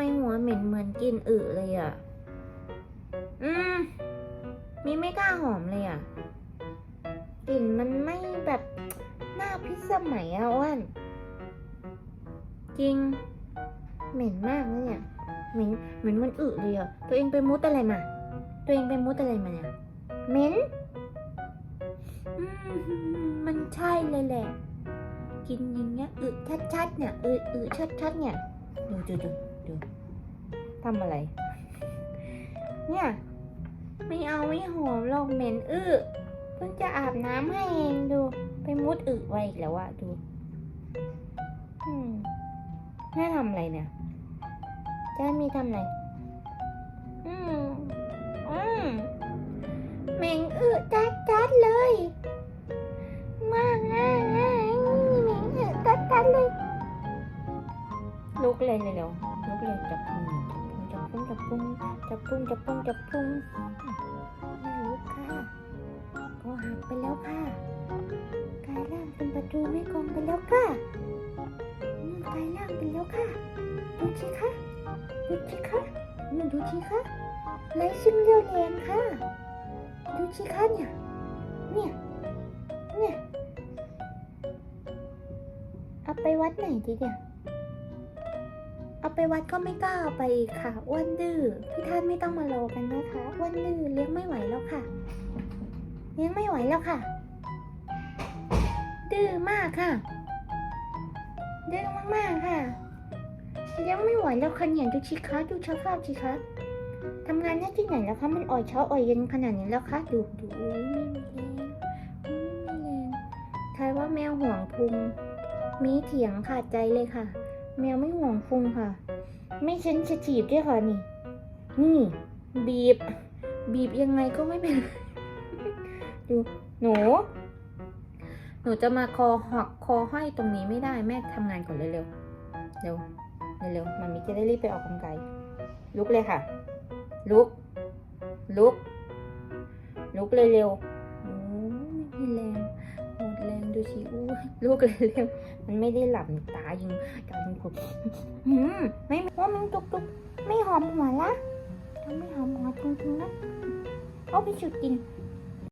ไมหัวเหม็นเหมือนกินอึเลยอะ อืม มีไม่กล้าหอมเลยอะ กลิ่นมันไม่แบบหน้าพิษสมัยอะอ้วนจริง เหม็นมากเลยเนี่ย เหม็น เหม็นมันอึเลยอะ ตัวเองไปมุดอะไรมา ตัวเองไปมุดอะไรมาเนี่ย เหม็นอืมมันใช่เลยแหละ กินอย่างเงี้ยอึชัดๆเนี่ยอึอึชัดๆเนี่ย ดูดูดู ดูทำอะไร เนี่ย ไม่เอาไม่หอมหรอกเหม็นอึเพิ่งจะอาบน้ำให้เองดู ไปมุดอึไว้อีกแล้วอะดูอืมแม่ทำอะไรเนี่ยจะมีทำอะไร อืม อืมเหม็นอึจัดจัดเลยมากง่ายเหม็นอึจัดจัดเลย ลุกเลยเร็ว ๆลุกเลยจับพุงจับพุงจับพุงจับพุงจับพุงจับพุงไม่ลุกค่ะก็หักไปแล้วค่ะกายร่างเป็นประตูไม่กลมไปแล้วค่ะกายร่างไปแล้วค่ะดูสิคะดูสิคะอืมดูสิคะไรซึ่งเรียวแรงค่ะดูสิคะเนี่ยเนี่ยเนี่ยเอาไปวัดไหนดีเนี่ย ไปวัดก็ไม่กล้าเอไปอีกค่ะอ้วนดื้อพี่ท่านไม่ต้องมารอกันนะคะอ้วนดื้อเลี้ยงไม่ไหวแล้วค่ะ เลี้ยงไม่ไหวแล้วค่ะ ดื้อมากค่ะดื้อมากๆค่ะเลี้ยงไม่ไหวแล้วค่ะเนี่ยดูชิคะดูสภาพชิคะทำงานได้ที่ไหนแล้วคะมันอ่อยเช้าอ่อยเย็นขนาดนี้แล้วคะดูดูอุ๊ยไม่มีแรงไม่มีแรงทายว่าแมวห่วงพุงมีเถียงขาดใจเลยค่ะ แมวไม่ห่วงพุงค่ะ ไม่เซนสทีฟด้วยค่ะนี่ นี่ บีบ บีบยังไงก็ไม่เป็น ดู หนู หนูจะมาคอหักคอห้อยตรงนี้ไม่ได้แม่ทำงานก่อนเร็วๆเร็วเร็วๆมันมีจะได้รีบไปออกกำลังกายลุกเลยค่ะ ลุก ลุก ลุกเร็วๆ ดูสิอู้ลูกเร็วๆมันไม่ได้หลับตายิงตายิงขุดอืมไม่ว่ามันตุกตุกไม่หอมหัวละทำไม่หอมหัวจริงๆนะเอาไปจุดกิน